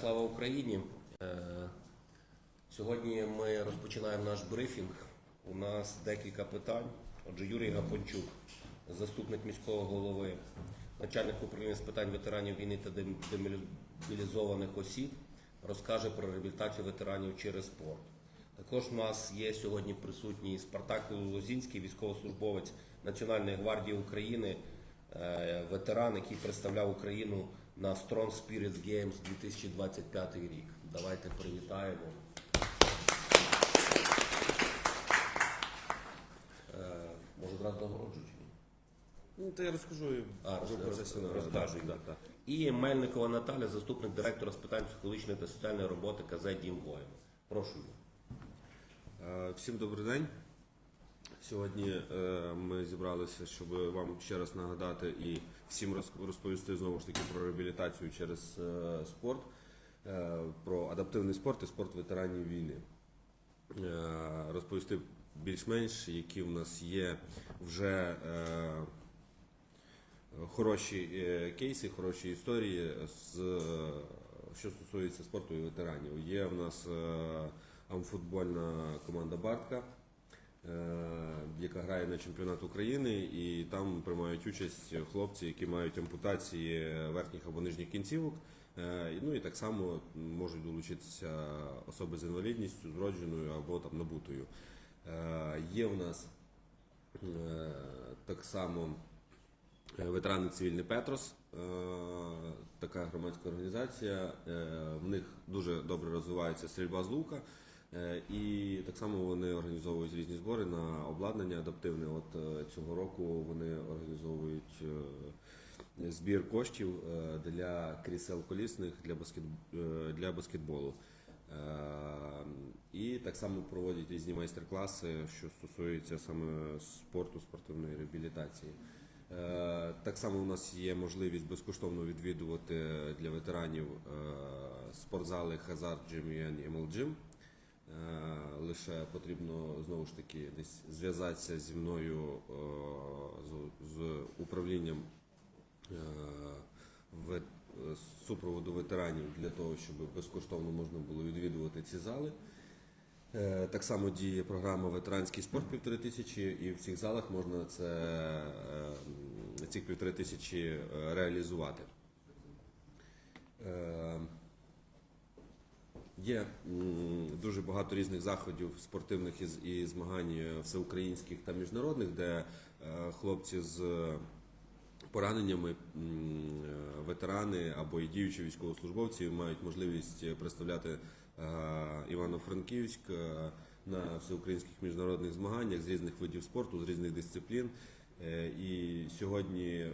Слава Україні! Е, Сьогодні ми розпочинаємо наш брифінг. У нас декілька питань. Отже, Юрій Гапончук, заступник міського голови, начальник управління з питань ветеранів війни та дем- демобілізованих осіб, розкаже про реабілітацію ветеранів через спорт. Також у нас є сьогодні присутній Спартак Лозінський, військовослужбовець Національної гвардії України, ветеран, який представляв Україну на Strong Spirits Games 2025 рік. Давайте привітаємо. Е, Може, одразу нагороджу чи ні? Ну, то я розкажу і А, ви процесі роз- на- розкажуть, да, да. да. І Мельникова Наталя, заступник директора з питань психологічної та соціальної роботи КЗ Дім воїн. Прошу. Е, Всім добрий день. Сьогодні е, ми зібралися, щоб вам ще раз нагадати і всім роз- розповісти знову ж таки про реабілітацію через е, спорт, е, про адаптивний спорт і спорт ветеранів війни. Розповісти більш-менш, які в нас є вже хороші кейси, хороші історії, з, що стосується спорту і ветеранів. Є в нас амфутбольна команда Бартка, яка грає на чемпіонат України, і там приймають участь хлопці, які мають ампутації верхніх або нижніх кінцівок. Е, Ну і так само можуть долучитися особи з інвалідністю, зродженою або там набутою. Е, Є в нас е, так само Е, Ветерани цивільний Петрос, е, така громадська організація. Е, В них дуже добре розвивається стрільба з лука. Е, І так само вони організовують різні збори на обладнання адаптивне. От е, цього року вони організовують е, збір коштів для крісел колісних для баскет, для баскетболу. І так само проводять різні майстер-класи, що стосуються саме спорту, спортивної реабілітації. Так само у нас є можливість безкоштовно відвідувати для ветеранів спортзали Hazard Gym і ML Gym. Е, Лише потрібно знову ж таки десь зв'язатися зі мною е, з, управлінням е, супроводу ветеранів для того, щоб безкоштовно можна було відвідувати ці зали. Так само діє програма Ветеранський спорт півтори тисячі, і в цих залах можна це, цих півтори тисячі реалізувати. Є дуже багато різних заходів спортивних і, змагань е, всеукраїнських та міжнародних, де е, хлопці з пораненнями, е, ветерани або і діючі військовослужбовці мають можливість представляти Івано-Франківськ на всеукраїнських міжнародних змаганнях з різних видів спорту, з різних дисциплін. І сьогодні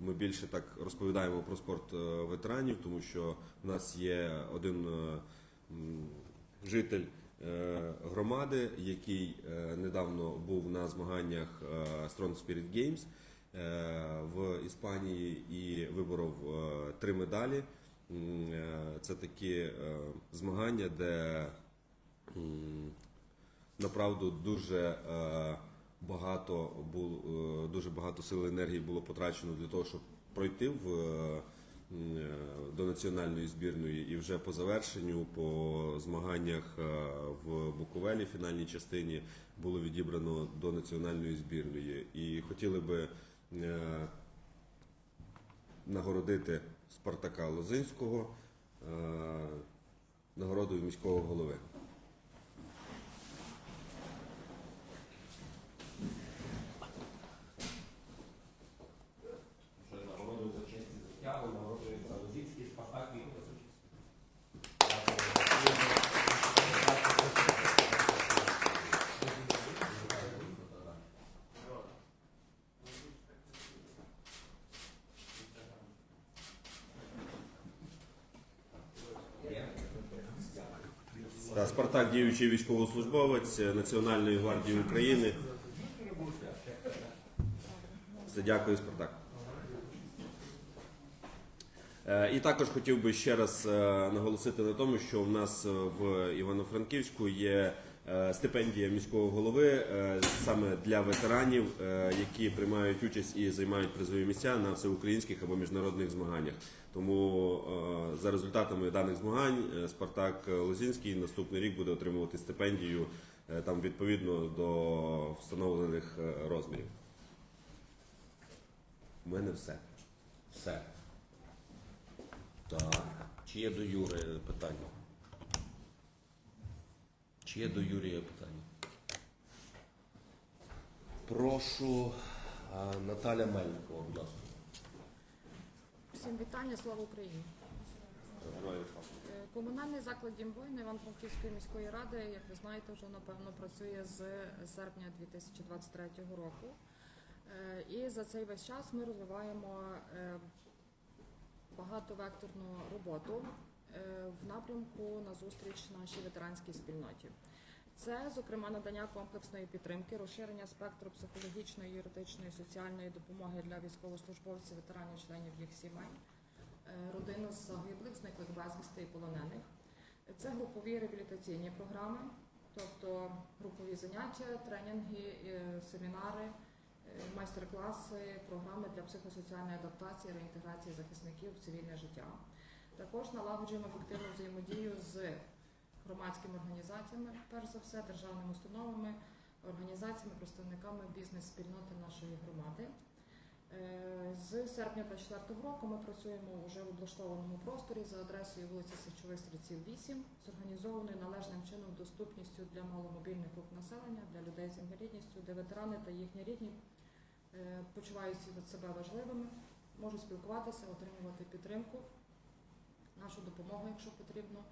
ми більше так розповідаємо про спорт е, ветеранів, тому що в нас є один е, житель е, громади, який недавно був на змаганнях Strong Spirit Games в Іспанії і виборов три медалі. Це такі змагання, де направду дуже багато було е, дуже багато сил і енергії було потрачено для того, щоб пройти в, е, е, до національної збірної і вже по завершенню по змаганнях в Буковелі фінальній частині було відібрано до національної збірної. І хотіли би нагородити Спартака Лозинського нагородою міського голови. Вже нагородою за честь і звитягу, нагороджується Лозівський Спартак Вікторович. Та, Спартак діючий військовослужбовець Національної гвардії України. Все, дякую, Спартак. Е, І також хотів би ще раз е, наголосити на тому, що в нас е, в Івано-Франківську є стипендія міського голови саме для ветеранів, які приймають участь і займають призові місця на всеукраїнських або міжнародних змаганнях. Тому за результатами даних змагань е, Спартак Лозінський наступний рік буде отримувати стипендію е, там відповідно до встановлених е, розмірів. У мене все. Все. Так. Чи є до Юри питання? Чи є до Юрія питання? Прошу Наталя Мельникова, будь ласка. Всім вітання, слава Україні. Е, Комунальний заклад «Дім воїна Івано-Франківської міської ради, як ви знаєте, вже напевно працює з серпня 2023 року. Е, І за цей весь час ми розвиваємо е, багатовекторну роботу в напрямку на зустріч нашій ветеранській спільноті. Це, зокрема, надання комплексної підтримки, розширення спектру психологічної, юридичної, соціальної допомоги для військовослужбовців, ветеранів, членів їх сімей, е, родин загиблих, зниклих безвісти і полонених. Це групові реабілітаційні програми, тобто групові заняття, тренінги, е, семінари, е, майстер-класи, програми для психосоціальної адаптації, реінтеграції захисників в цивільне життя. Також налагоджуємо ефективну взаємодію з громадськими організаціями, перш за все, державними установами, організаціями, представниками бізнес-спільноти нашої громади. Е, З серпня 2024 року ми працюємо вже в облаштованому просторі за адресою вулиця Січових Стрільців 8 з організованою належним чином доступністю для маломобільних груп населення, для людей з інвалідністю, де ветерани та їхні рідні е, почувають себе важливими, можуть спілкуватися, отримувати підтримку, нашу допомогу, якщо потрібно,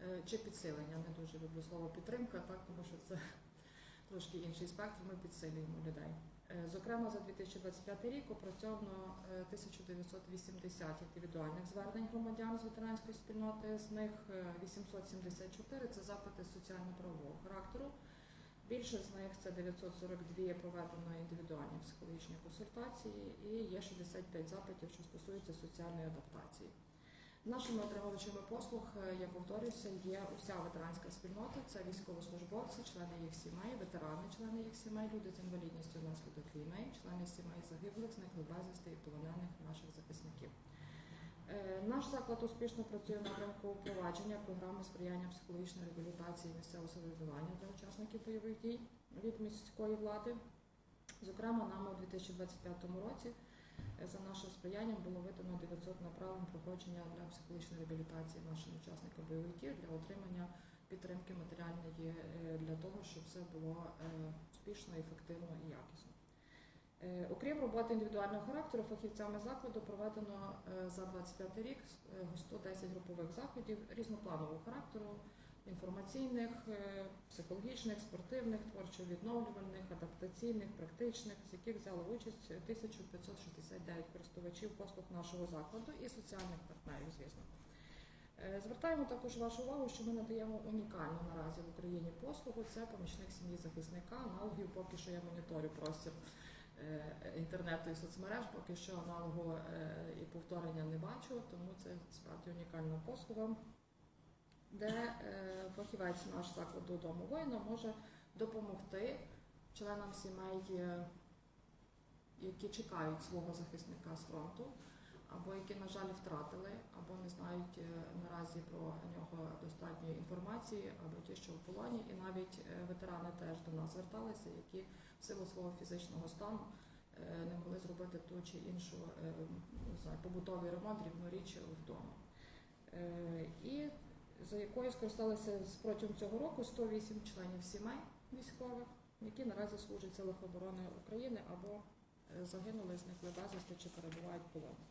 е, чи підсилення. Не дуже люблю слово підтримка, так тому що це трошки інший спектр. Ми підсилюємо людей. Е, Зокрема, за 2025 рік опрацьовано е, 1980 індивідуальних звернень громадян з ветеранської спільноти. З них е, 874 це запити соціально-правового характеру. Більше з них це 942 проведено індивідуальні психологічні консультації і є 65 запитів, що стосуються соціальної адаптації. Нашими отримувачами послуг, е, я повторюся, є уся ветеранська спільнота, це військовослужбовці, члени їх сімей, ветерани, члени їх сімей, люди з інвалідністю внаслідок війни, члени сімей загиблих, зниклих безвісти і полонених наших захисників. Е, Наш заклад успішно працює в напрямку впровадження програми сприяння психологічної реабілітації місцевого самоврядування для учасників бойових дій від міської влади. Зокрема, нами у 2025 році за нашим сприянням було видано 900 направлень проходження для психологічної реабілітації нашим учасникам бойових для отримання підтримки матеріальної е, для того, щоб все було е, успішно, ефективно і якісно. Е, Окрім роботи індивідуального характеру, фахівцями закладу проведено за 25 рік е, 110 групових заходів різнопланового характеру, інформаційних, е, психологічних, спортивних, творчо-відновлювальних, адаптаційних, практичних, з яких взяли участь 1569 користувачів послуг нашого закладу і соціальних партнерів, звісно. Е, Звертаємо також вашу увагу, що ми надаємо унікальну наразі в Україні послугу. Це помічник сім'ї захисника. Аналогів поки що я моніторю простір е, інтернету і соцмереж, поки що аналогу і повторення не бачу, тому це справді унікальна послуга, де е, фахівець наш закладу дому воїна може допомогти членам сімей, е, які чекають свого захисника з фронту, або які, на жаль, втратили, або не знають е, наразі про нього достатньої інформації, або ті, що в полоні, і навіть ветерани теж до нас зверталися, які в силу свого фізичного стану не могли зробити ту чи іншу не знаю, побутовий ремонт, рівну річ вдома. І за якою скористалися протягом цього року 108 членів сімей військових, які наразі служать силах оборони України або е, загинули, зникли безвісти чи перебувають в полоні.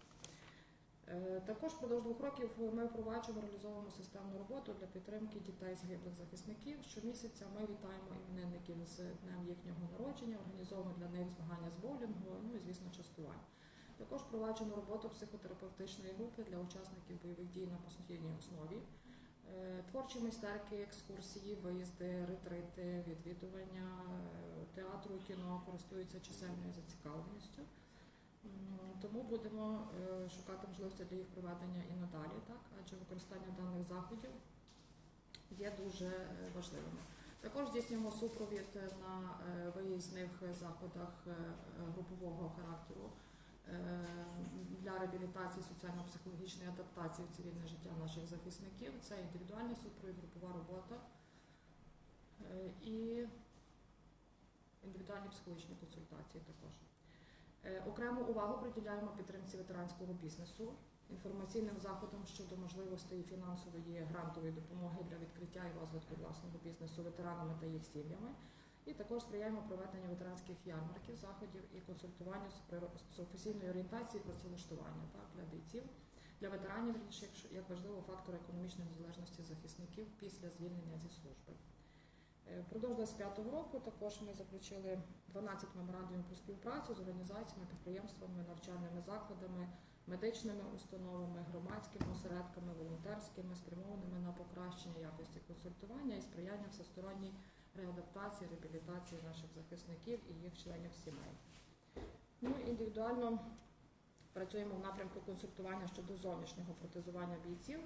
Е, Також впродовж двох років ми впроваджуємо реалізовуємо системну роботу для підтримки дітей загиблих захисників. Щомісяця ми вітаємо іменинників з днем їхнього народження, організовуємо для них змагання з боулінгу, ну і звісно частування. Також впроваджуємо роботу психотерапевтичної групи для учасників бойових дій на постійній основі. Е, Творчі майстерки, екскурсії, виїзди, ретрити, відвідування е, театру і кіно користуються чисельною зацікавленістю. Тому будемо е, шукати можливості для їх проведення і надалі, так адже використання даних заходів є дуже важливими. Також здійснюємо супровід на виїзних заходах групового характеру для реабілітації соціально-психологічної адаптації в цивільне життя наших захисників. Це індивідуальний супровід, групова робота е, і індивідуальні психологічні консультації також. Е, Окрему увагу приділяємо підтримці ветеранського бізнесу, інформаційним заходам щодо можливостей фінансової грантової допомоги для відкриття і розвитку власного бізнесу ветеранами та їх сім'ями. І також сприяємо проведенню ветеранських ярмарків, заходів і консультуванню з професійної орієнтації працевлаштування так, для бійців, для ветеранів, як важливого фактора економічної незалежності захисників після звільнення зі служби. Е, Впродовж 25 року також ми заключили 12 меморандумів про співпрацю з організаціями, підприємствами, навчальними закладами, медичними установами, громадськими осередками, волонтерськими, спрямованими на покращення якості консультування і сприяння всесторонній реадаптації, реабілітації наших захисників і їх членів сімей. Ну, індивідуально працюємо в напрямку консультування щодо зовнішнього протезування бійців,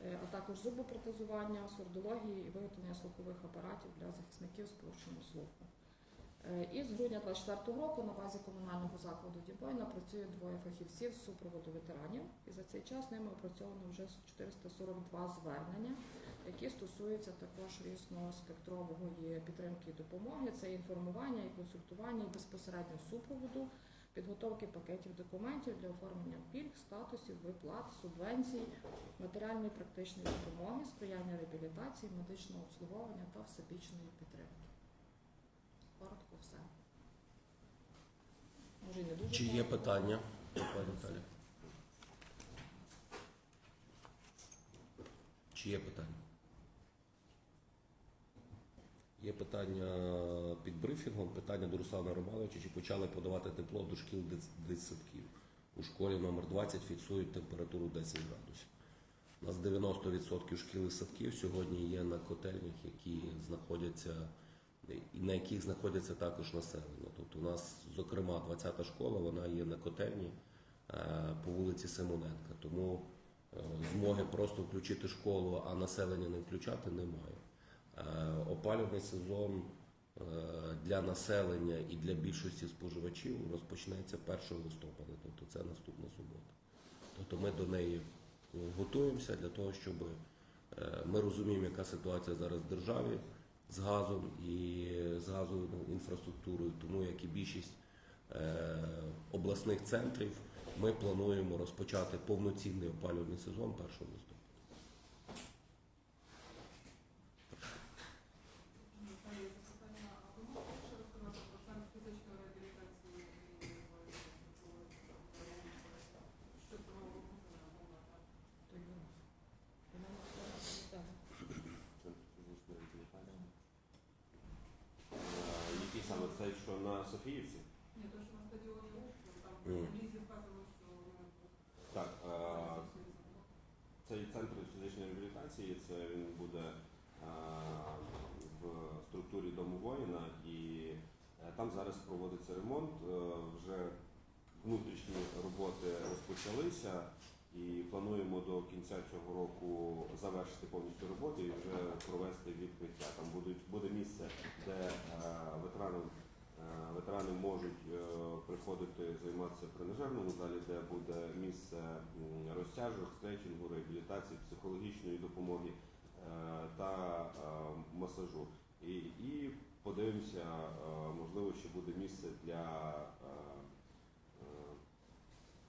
е, а також зубопротезування, сурдології і виготовлення слухових апаратів для захисників з слуху. Е, І з грудня 2024 року на базі комунального закладу Дібойна працює двоє фахівців з супроводу ветеранів. І за цей час ними опрацьовано вже 442 звернення, які стосуються також різноспектрової підтримки і допомоги. Це інформування і консультування, і безпосередньо супроводу, підготовки пакетів документів для оформлення пільг, статусів, виплат, субвенцій, матеріальної практичної допомоги, сприяння реабілітації, медичного обслуговування та всебічної підтримки. Коротко все. Може, і не дуже Чи є коротко. питання? Пані Наталі? Чи є питання? Є питання під брифінгом, питання до Руслана Романовича, чи почали подавати тепло до шкіл дит- дитсадків. У школі номер 20 фіксують температуру 10 градусів. У нас 90% шкіл і садків сьогодні є на котельнях, які знаходяться на яких знаходяться також населення. Тобто у нас, зокрема, 20-та школа, вона є на котельні е, по вулиці Симоненка. Тому е, змоги просто включити школу, а населення не включати немає. Е, Опалювальний сезон е, для населення і для більшості споживачів розпочнеться 1 листопада, тобто це наступна субота. Тобто ми до неї готуємося для того, щоб е, ми розуміємо, яка ситуація зараз в державі з газом і з газовою інфраструктурою, тому як і більшість обласних центрів, ми плануємо розпочати повноцінний опалювальний сезон 1 листопада. Наталія, запитання, а ви можете ще розказати про центр фізичної реабілітації і що це мало бути на То Юна. Вона не розповідає. Центр фізичної реабілітації. Е, Який саме цей, що на Софіївці? Ні, то, що на стадіоні там Мгм. в лізі вказано, що Так, цей центр фізичної реабілітації, це він буде е, в структурі дому воїна і е, там зараз проводиться ремонт. Е, Вже внутрішні роботи розпочалися і плануємо до кінця цього року завершити повністю роботу і вже провести відкриття. Там будуть буде місце, де ветеранам Е, Ветерани можуть е, приходити займатися в тренажерному залі, де буде місце розтяжок, стретчингу, реабілітації, психологічної допомоги е, та е, масажу. І, і подивимося, е, можливо, ще буде місце для е, е,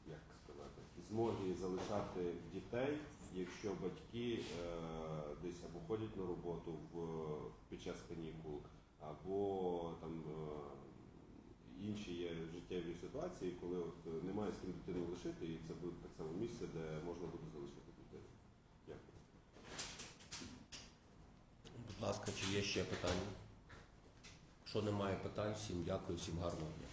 як сказати, змоги залишати дітей, якщо батьки е, десь або ходять на роботу під час канікул, або там е, інші є життєві ситуації, коли от е, немає з ким дитину лишити, і це буде так само місце, де можна буде залишити дитину. Дякую. Будь ласка, чи є ще питання? Якщо немає питань, всім дякую, всім гарного дня.